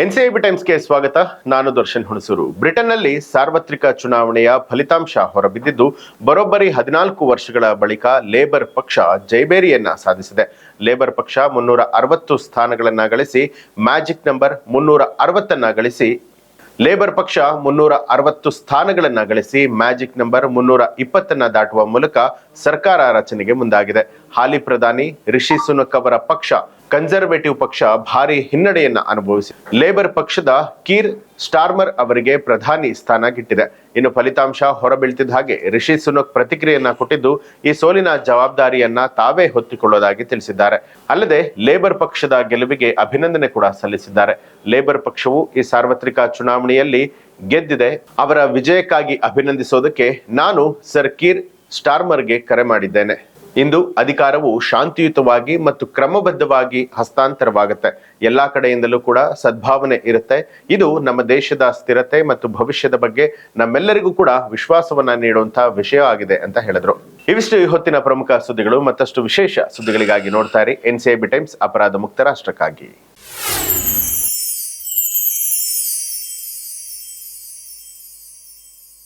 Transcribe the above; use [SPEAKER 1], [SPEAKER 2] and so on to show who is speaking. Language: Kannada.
[SPEAKER 1] ಎನ್ಸಿಐಬಿ ಟೈಮ್ಸ್ಗೆ ಸ್ವಾಗತ. ನಾನು ದರ್ಶನ್ ಹುಣಸೂರು. ಬ್ರಿಟನ್ನಲ್ಲಿ ಸಾರ್ವತ್ರಿಕ ಚುನಾವಣೆಯ ಫಲಿತಾಂಶ ಹೊರಬಿದ್ದಿದ್ದು, ಬರೋಬ್ಬರಿ ಹದಿನಾಲ್ಕು ವರ್ಷಗಳ ಬಳಿಕ ಲೇಬರ್ ಪಕ್ಷ ಜೈಬೇರಿಯನ್ನ ಸಾಧಿಸಿದೆ. ಲೇಬರ್ ಪಕ್ಷ ಮುನ್ನೂರ ಅರವತ್ತು ಸ್ಥಾನಗಳನ್ನ ಗಳಿಸಿ, ಮ್ಯಾಜಿಕ್ ನಂಬರ್ ಮುನ್ನೂರ ಅರವತ್ತನ್ನ ಗಳಿಸಿ, ಲೇಬರ್ ಪಕ್ಷ ಮುನ್ನೂರ ಅರವತ್ತು ಸ್ಥಾನಗಳನ್ನು ಗಳಿಸಿ, ಮ್ಯಾಜಿಕ್ ನಂಬರ್ ಮುನ್ನೂರ ಇಪ್ಪತ್ತನ್ನ ದಾಟುವ ಮೂಲಕ ಸರ್ಕಾರ ರಚನೆಗೆ ಮುಂದಾಗಿದೆ. ಹಾಲಿ ಪ್ರಧಾನಿ ರಿಷಿ ಸುನಕ್ ಅವರ ಪಕ್ಷ ಕನ್ಸರ್ವೇಟಿವ್ ಪಕ್ಷ ಭಾರಿ ಹಿನ್ನಡೆಯನ್ನ ಅನುಭವಿಸಿ ಲೇಬರ್ ಪಕ್ಷದ ಕೀರ್ ಸ್ಟಾರ್ಮರ್ ಅವರಿಗೆ ಪ್ರಧಾನಿ ಸ್ಥಾನ ಗಿಟ್ಟಿದೆ. ಇನ್ನು ಫಲಿತಾಂಶ ಹೊರಬೀಳ್ತಿದ್ದ ಹಾಗೆ ರಿಷಿ ಸುನಕ್ ಪ್ರತಿಕ್ರಿಯೆಯನ್ನ ಕೊಟ್ಟಿದ್ದು, ಈ ಸೋಲಿನ ಜವಾಬ್ದಾರಿಯನ್ನ ತಾವೇ ಹೊತ್ತಿಕೊಳ್ಳೋದಾಗಿ ತಿಳಿಸಿದ್ದಾರೆ. ಅಲ್ಲದೆ ಲೇಬರ್ ಪಕ್ಷದ ಗೆಲುವಿಗೆ ಅಭಿನಂದನೆ ಕೂಡ ಸಲ್ಲಿಸಿದ್ದಾರೆ. ಲೇಬರ್ ಪಕ್ಷವು ಈ ಸಾರ್ವತ್ರಿಕ ಚುನಾವಣೆಯಲ್ಲಿ ಗೆದ್ದಿದೆ. ಅವರ ವಿಜಯಕ್ಕಾಗಿ ಅಭಿನಂದಿಸೋದಕ್ಕೆ ನಾನು ಸರ್ ಕೀರ್ ಸ್ಟಾರ್ಮರ್ಗೆ ಕರೆ ಮಾಡಿದ್ದೇನೆ. ಇಂದು ಅಧಿಕಾರವು ಶಾಂತಿಯುತವಾಗಿ ಮತ್ತು ಕ್ರಮಬದ್ಧವಾಗಿ ಹಸ್ತಾಂತರವಾಗುತ್ತೆ. ಎಲ್ಲಾ ಕಡೆಯಿಂದಲೂ ಕೂಡ ಸದ್ಭಾವನೆ ಇರುತ್ತೆ. ಇದು ನಮ್ಮ ದೇಶದ ಸ್ಥಿರತೆ ಮತ್ತು ಭವಿಷ್ಯದ ಬಗ್ಗೆ ನಮ್ಮೆಲ್ಲರಿಗೂ ಕೂಡ ವಿಶ್ವಾಸವನ್ನ ನೀಡುವಂತಹ ವಿಷಯ ಆಗಿದೆ ಅಂತ ಹೇಳಿದ್ರು. ಇವಿಷ್ಟು ಈ ಹೊತ್ತಿನ ಪ್ರಮುಖ ಸುದ್ದಿಗಳು. ಮತ್ತಷ್ಟು ವಿಶೇಷ ಸುದ್ದಿಗಳಿಗಾಗಿ ನೋಡ್ತಾ ಇರಿ. ಎನ್ಸಿಐಬಿ ಟೈಮ್ಸ್ ಅಪರಾಧ ಮುಕ್ತ ರಾಷ್ಟ್ರಕ್ಕಾಗಿ.